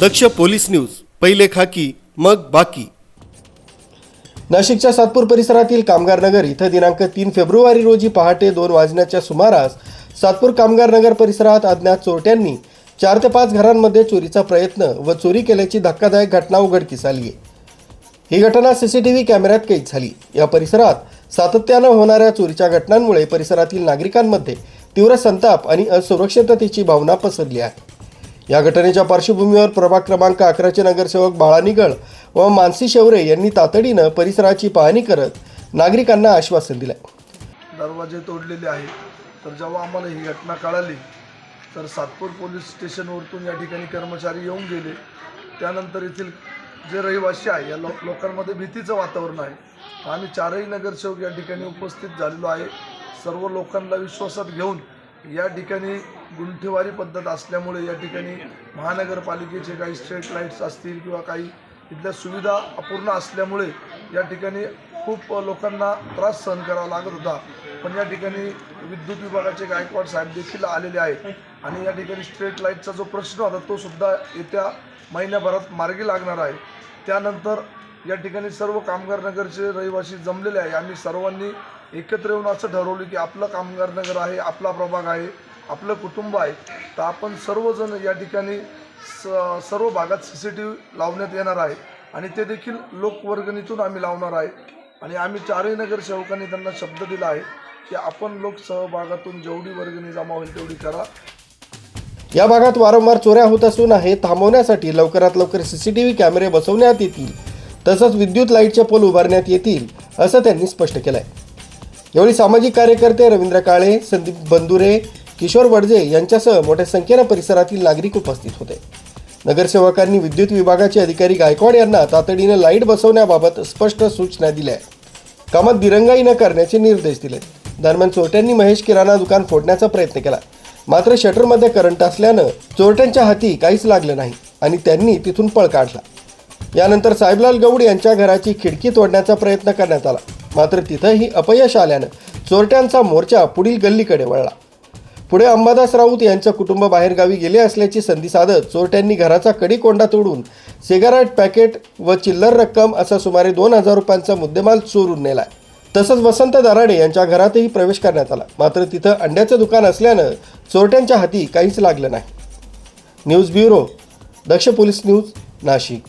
दक्ष police news पहिले खाकी मग बाकी. नाशिकच्या सातपूर परिसरातील कामगार नगर इथं दिनांक तीन फेब्रुवारी रोजी पहाटे दोन वाजण्याच्या सुमारास सातपूर कामगार नगर परिसरात अज्ञात चोरट्यांनी चार ते पाच घरांमध्ये चोरीचा प्रयत्न व चोरी केल्याची धक्कादायक घटना उघडकीस आली आहे. ही घटना सीसीटीव्ही कॅमेऱ्यात कैद झाली. या परिसरात सातत्यानं होणाऱ्या चोरीच्या घटनांमुळे परिसरातील नागरिकांमध्ये तीव्र संताप आणि असुरक्षिततेची भावना पसरली आहे. या घटनेच्या पार्श्वभूमीवर प्रभाग क्रमांक अकराचे नगरसेवक बाळा निगळ व मानसी शेवरे यांनी तातडीनं परिसराची पाहणी करत नागरिकांना आश्वासन दिलं दरवाजे तोडलेले आहेत. तर जेव्हा आम्हाला ही घटना कळाली तर सातपूर पोलीस स्टेशनवरतून या ठिकाणी कर्मचारी येऊन गेले. त्यानंतर येथील जे रहिवासी आहे या लो लोकांमध्ये भीतीचं वातावरण आहे. आम्ही चारही नगरसेवक या ठिकाणी उपस्थित झालेलो आहे. सर्व लोकांना विश्वासात घेऊन या ठिकाणी गुंठेवारी पद्धत असल्यामुळे या ठिकाणी महानगरपालिकेचे काही स्ट्रीट लाईट्स असतील किंवा काही इथल्या सुविधा अपूर्ण असल्यामुळे या ठिकाणी खूप लोकांना त्रास सहन करावा लागत होता. पण या ठिकाणी विद्युत विभागाचे गायकवाड साहेब देखील आलेले आहेत आणि या ठिकाणी स्ट्रीट लाईटचा जो प्रश्न होता तो सुद्धा येत्या महिन्याभरात मार्गी लागणार आहे. त्यानंतर या ठिकाणी सर्व कामगार नगरचे रहिवासी जमलेले आहे. आम्ही सर्वांनी एकत्र येऊन असं ठरवलं की आपलं कामगार नगर आहे आपला प्रभाग आहे आपलं कुटुंब आहे. तर आपण सर्वजण या ठिकाणी स सर्व भागात सी सी टी व्ही लावण्यात येणार आहे. आणि ते देखील लोकवर्गणीतून आम्ही लावणार आहे. आणि आम्ही चारही नगरसेवकांनी त्यांना शब्द दिला आहे की आपण लोकसहभागातून जेवढी वर्गणी जमा होईल तेवढी करा. या भागात वारंवार चोऱ्या होत असून हे थांबवण्यासाठी लवकरात लवकर सीसीटीव्ही कॅमेरे बसवण्यात येतील. तसंच विद्युत लाईटचे पोल उभारण्यात येतील असं त्यांनी स्पष्ट केलं आहे यावेळी सामाजिक कार्यकर्ते रवींद्र काळे संदीप बंदुरे किशोर वडजे यांच्यासह मोठ्या संख्येनं परिसरातील नागरिक उपस्थित होते. नगरसेवकांनी विद्युत विभागाचे अधिकारी गायकवाड यांना तातडीनं लाइट बसवण्याबाबत स्पष्ट सूचना दिल्या. कामात दिरंगाई न करण्याचे निर्देश दिले. दरम्यान चोरट्यांनी महेश किराणा दुकान फोडण्याचा प्रयत्न केला. मात्र शटरमध्ये करंट असल्यानं चोरट्यांच्या हाती काहीच लागलं नाही आणि त्यांनी तिथून पळ काढला. यानंतर साहेबलाल गौड यांच्या घराची खिडकी तोडण्याचा प्रयत्न करण्यात आला. मात्र तिथंही अपयश आल्यानं चोरट्यांचा मोर्चा पुढील गल्लीकडे वळला. पुढे अंबादास राऊत यांचं कुटुंब बाहेरगावी गेले असल्याची संधी साधत चोरट्यांनी घराचा कडी कोंडा तोडून सिगारेट पॅकेट व चिल्लर रक्कम असा सुमारे दोन हजार रुपयांचा मुद्देमाल चोरून नेलाय. तसंच वसंत दराडे यांच्या घरातही प्रवेश करण्यात आला. मात्र तिथं अंड्याचं दुकान असल्यानं चोरट्यांच्या हाती काहीच लागलं नाही. News bureau Daksh police news Nashik.